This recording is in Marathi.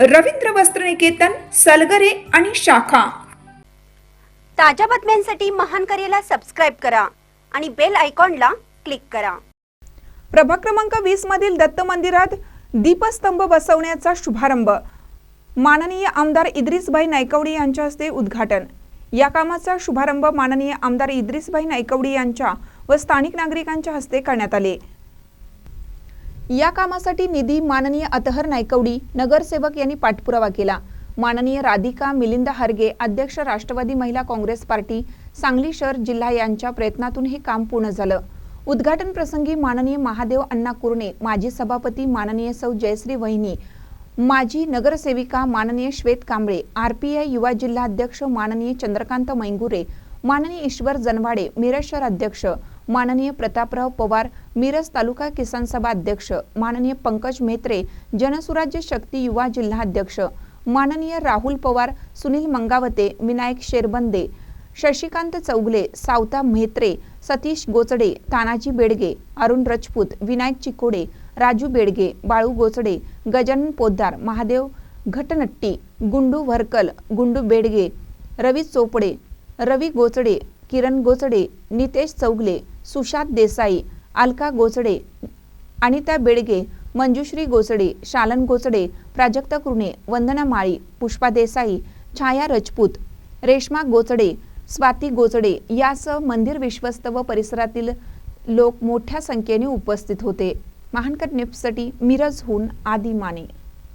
रवींद्र वस्त्रनिकेतन सलगरे आणि शाखा. ताज्या बातम्यांसाठी महान करेला सबस्क्राईब करा आणि बेल आयकॉनला क्लिक करा. प्रभाग क्रमांक वीस मधील दत्त मंदिरात दीपस्तंभ बसवण्याचा शुभारंभ. माननीय आमदार इद्रिसभाई नायकवडी यांच्या हस्ते उद्घाटन. या कामाचा शुभारंभ माननीय आमदार इद्रिसभाई नायकवडी यांच्या व स्थानिक नागरिकांच्या हस्ते करण्यात आले. या कामासाठी निधी माननीय अतहर नायकवडी नगरसेवक यांनी पाठपुरावा केला. माननीय राधिका मिलिंद हरगे अध्यक्ष राष्ट्रवादी महिला काँग्रेस पार्टी सांगली शहर जिल्हा यांच्या प्रयत्नातून हे काम पूर्ण झालं. उद्घाटन प्रसंगी माननीय महादेव अण्णा कुरणे माजी सभापती माननीय सौ जयश्री वहिनी माजी नगरसेविका माननीय श्वेत कांबळे आरपीआय युवा जिल्हा अध्यक्ष माननीय चंद्रकांत मैंगुरे माननीय ईश्वर जनवाडे मिरज शहर अध्यक्ष माननीय प्रतापराव पवार मिरज तालुका किसान सभा अध्यक्ष माननीय पंकज मेत्रे जनसुराज्य शक्ती युवा जिल्हाध्यक्ष माननीय राहुल पवार सुनील मंगावते विनायक शेरबंदे शशिकांत चौगले सावता म्हेत्रे सतीश गोचडे तानाजी बेडगे अरुण रजपूत विनायक चिकोडे राजू बेडगे बाळू गोचडे गजानन पोद्दार महादेव घटनट्टी गुंडू व्हरकल गुंडू बेडगे रवी चोपडे रवी गोचडे किरण गोचडे नितेश चौगले सुशांत देसाई अलका गोचडे अनिता बेडगे मंजुश्री गोचडे शालन गोचडे प्राजक्ता कुर्णे वंदना माळी पुष्पा देसाई छाया रजपूत रेश्मा गोचडे स्वाती गोचडे यासह मंदिर विश्वस्त व परिसरातील लोक मोठ्या संख्येने उपस्थित होते. महानकर नेपसाठी मिरजहून आदी माने.